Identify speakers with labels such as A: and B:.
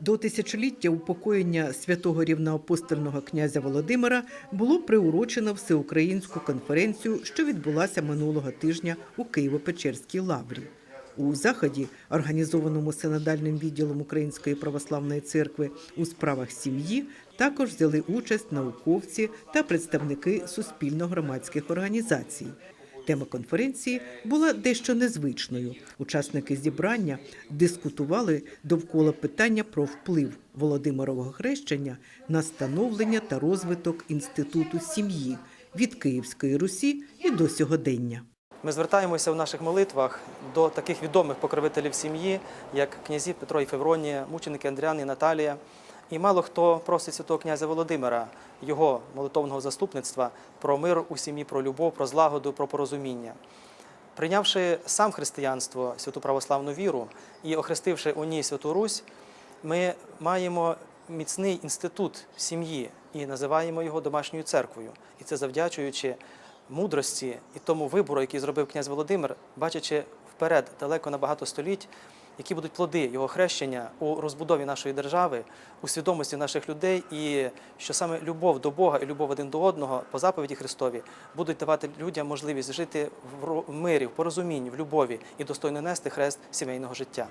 A: До тисячоліття упокоєння святого рівноапостольного князя Володимира було приурочено всеукраїнську конференцію, що відбулася минулого тижня у Києво-Печерській лаврі. У заході, організованому синодальним відділом Української православної церкви у справах сім'ї, також взяли участь науковці та представники суспільно-громадських організацій. Тема конференції була дещо незвичною. Учасники зібрання дискутували довкола питання про вплив Володимирового хрещення на становлення та розвиток інституту сім'ї від Київської Русі і до сьогодення.
B: Ми звертаємося в наших молитвах до таких відомих покровителів сім'ї, як князі Петро і Февронія, мученики Андріан і Наталія. І мало хто просить святого князя Володимира, його молитовного заступництва про мир у сім'ї, про любов, про злагоду, про порозуміння. Прийнявши сам християнство, святу православну віру і охрестивши у ній Святу Русь, ми маємо міцний інститут сім'ї і називаємо його домашньою церквою. І це завдячуючи мудрості і тому вибору, який зробив князь Володимир, бачачи вперед далеко на багато століть, які будуть плоди його хрещення у розбудові нашої держави, у свідомості наших людей, і що саме любов до Бога і любов один до одного по заповіді Христові будуть давати людям можливість жити в мирі, в порозумінні, в любові і достойно нести хрест сімейного життя.